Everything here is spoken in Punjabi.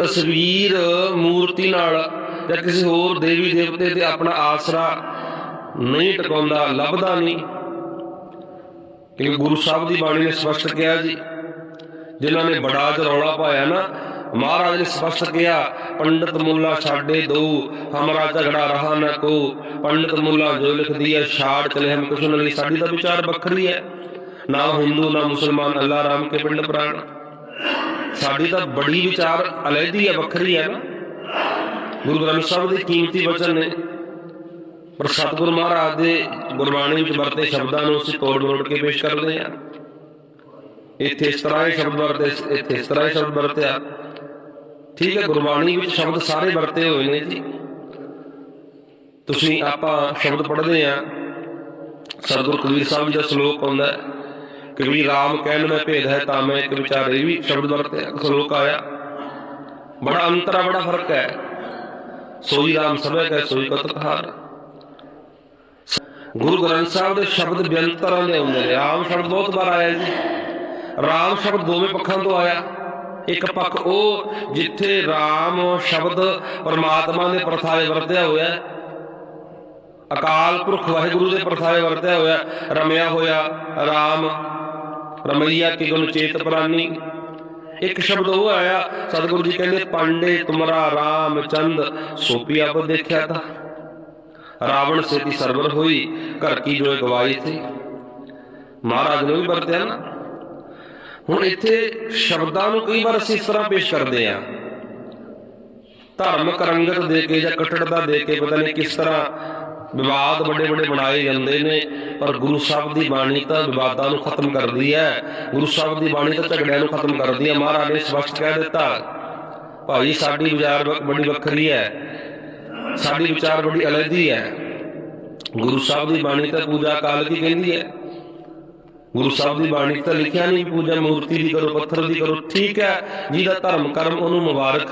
ਤਸਵੀਰ ਮੂਰਤੀ ਨਾਲ ਜਾਂ ਕਿਸੇ ਹੋਰ ਦੇਵੀ ਦੇਵਤੇ ਤੇ ਆਪਣਾ ਆਸਰਾ ਨਹੀਂ ਟਿਕਾਉਂਦਾ ਲੱਭਦਾ ਨਹੀਂ। ਕਿਉਂਕਿ ਗੁਰੂ ਸਾਹਿਬ ਦੀ ਬਾਣੀ ਨੇ ਸਪਸ਼ਟ ਕਿਹਾ ਜੀ ਜਿਨ੍ਹਾਂ ਨੇ ਬੜਾ ਰੌਲਾ ਪਾਇਆ ਨਾ ਮਹਾਰਾਜ ਨੇ ਸਪਸ਼ਟ ਕਿਹਾ ਪੰਡਤ ਮੁੱਲਾ ਛਾੜੇ ਦੋ ਹਮਾਰਾ ਝਗੜਾ ਰਹਾ ਨਾ ਕੋ। ਪੰਡਤ ਮੁੱਲਾ ਜੋ ਲਿਖਦੀ ਹੈ ਛਾੜ ਚਲੇ ਹਮ ਕੁਛ ਨਹੀਂ ਸਾਡੀ ਤਾਂ ਵਿਚਾਰ ਵੱਖਰੀ ਹੈ। ਨਾ ਹਿੰਦੂ ਨਾ ਮੁਸਲਮਾਨ ਅੱਲਾ ਰਾਮ ਕੇ ਪਿੰਡ ਪ੍ਰਾਣ। ਸਾਡੀ ਤਾਂ ਬੜੀ ਵਿਚਾਰ ਅਲੱਦੀ ਹੈ ਵੱਖਰੀ ਹੈ ਨਾ। ਗੁਰੂ ਗ੍ਰੰਥ ਸਾਹਿਬ ਦੇ ਕੀਮਤੀ ਵਚਨ ਨੇ। ਪਰ ਸਤਿਗੁਰੂ ਮਹਾਰਾਜ ਦੇ ਗੁਰਬਾਣੀ ਵਿੱਚ ਵਰਤੇ ਸ਼ਬਦਾਂ ਨੂੰ ਅਸੀਂ ਤੋੜ ਮਰੋੜ ਕੇ ਪੇਸ਼ ਕਰਦੇ ਹਾਂ। ਇੱਥੇ ਇਸ ਤਰ੍ਹਾਂ ਦੇ ਸ਼ਬਦ ਵਰਤੇ, ਇੱਥੇ ਇਸ ਤਰ੍ਹਾਂ ਹੀ ਸ਼ਬਦ ਵਰਤਿਆ। ਠੀਕ ਹੈ, ਗੁਰਬਾਣੀ ਵਿੱਚ ਸ਼ਬਦ ਸਾਰੇ ਵਰਤੇ ਹੋਏ ਨੇ ਜੀ। ਤੁਸੀਂ ਆਪਾਂ ਸ਼ਬਦ ਪੜ੍ਹਦੇ ਆ ਸਤਿਗੁਰੂ ਕਬੀਰ ਸਾਹਿਬ ਜੀ ਦਾ ਸ਼ਲੋਕ ਆਉਂਦਾ ਹੈ। ਕਬੀਰ ਰਾਮ ਕਹਿਣ ਮੈਂ ਭੇਦ ਹੈ, ਤਾਂ ਮੈਂ ਇੱਕ ਵਿਚਾਰ ਇਹ ਵੀ ਸ਼ਬਦ ਵਰਤਿਆ ਸ਼ਲੋਕ ਆਇਆ। ਬੜਾ ਅੰਤਰ ਆ, ਬੜਾ ਫ਼ਰਕ ਹੈ। ਸੋਈ ਰਾਮ ਸਭੈ ਕੈ ਸੋਈ ਕਤ ਗੁਰੂ ਗ੍ਰੰਥ ਸਾਹਿਬ ਦੇ ਸ਼ਬਦ ਬੇਅੰਤਰਾਂ ਦੇ ਆਉਂਦੇ ਨੇ। ਰਾਮ ਸ਼ਬਦ ਬਹੁਤ ਵਾਰ ਆਇਆ ਜੀ। ਰਾਮ ਸ਼ਬਦ ਦੋਵੇਂ ਪੱਖਾਂ ਤੋਂ ਆਇਆ। ਇੱਕ ਪੱਖ ਉਹ ਜਿੱਥੇ ਰਾਮ ਸ਼ਬਦ ਪਰਮਾਤਮਾ ਦੇ ਪ੍ਰਥਾਏ ਵਰਤਿਆ ਹੋਇਆ ਹੈ। ਅਕਾਲ ਪੁਰਖ ਵਾਹਿਗੁਰੂ ਦੇ ਪ੍ਰਥਾਏ ਵਰਤਿਆ ਹੋਇਆ। ਰਮਿਆ ਹੋਇਆ ਰਾਮ ਰਮਈਆ ਕੀ ਗੁਣ ਚੇਤ ਪ੍ਰਾਨੀ। ਇੱਕ ਸ਼ਬਦ ਉਹ ਆਇਆ, ਸਤਿਗੁਰੂ ਜੀ ਕਹਿੰਦੇ, ਪਾਂਡੇ ਤੁਮਰਾ ਰਾਮ ਚੰਦ ਸੋਪੀ ਆਪ ਦੇਖਿਆ ਤਾਂ। ਰਾਵਣ ਸੇਤੀ ਸਰਵਰ ਹੋਈ, ਘਰ ਕੀ ਜੋ ਗਵਾਈ ਸੀ ਮਹਾਰਾਜ ਨੇ ਵੀ ਵਰਤਿਆ ਨਾ। ਹੁਣ ਇੱਥੇ ਸ਼ਬਦਾਂ ਨੂੰ ਕਈ ਵਾਰ ਅਸੀਂ ਇਸ ਤਰ੍ਹਾਂ ਪੇਸ਼ ਕਰਦੇ ਆ ਧਾਰਮਿਕ ਰੰਗਤ ਦੇ ਕੇ ਜਾਂ ਕਟੜਤਾ ਦੇ ਕੇ ਪਤਾ ਨਹੀਂ ਕਿਸ ਤਰ੍ਹਾਂ ਵਿਵਾਦ ਵੱਡੇ ਵੱਡੇ ਬਣਾਏ ਜਾਂਦੇ ਨੇ, ਪਰ ਗੁਰੂ ਸਾਹਿਬ ਦੀ ਬਾਣੀ ਤਾਂ ਵਿਵਾਦਾਂ ਨੂੰ ਖਤਮ ਕਰਦੀ ਹੈ। ਗੁਰੂ ਸਾਹਿਬ ਦੀ ਬਾਣੀ ਤਾਂ ਝਗੜਿਆਂ ਨੂੰ ਖਤਮ ਕਰਦੀ ਹੈ। ਮਹਾਰਾਜ ਨੇ ਸਪਸ਼ਟ ਕਹਿ ਦਿੱਤਾ, ਭਾਈ, ਸਾਡੀ ਵਿਚਾਰ ਬੜੀ ਵੱਖਰੀ ਹੈ। ਸਾਡੀ ਵਿਚਾਰ ਬੜੀ ਅਲੱਦੀ ਹੈ। ਗੁਰੂ ਸਾਹਿਬ ਦੀ ਬਾਣੀ ਤਾਂ ਪੂਜਾ ਕਾਲ ਕੀ ਕਹਿੰਦੀ ਹੈ। ਗੁਰੂ ਸਾਹਿਬ ਦੀ ਬਾਣੀ ਤਾਂ ਲਿਖਿਆ ਨਹੀਂ, ਪੂਜਾ ਮੂਰਤੀ ਦੀ ਕਰੋ, ਪੱਥਰ ਦੀ ਕਰੋ। ਠੀਕ ਹੈ, ਜਿਹਦਾ ਧਰਮ ਕਰਮ ਉਹਨੂੰ ਮੁਬਾਰਕ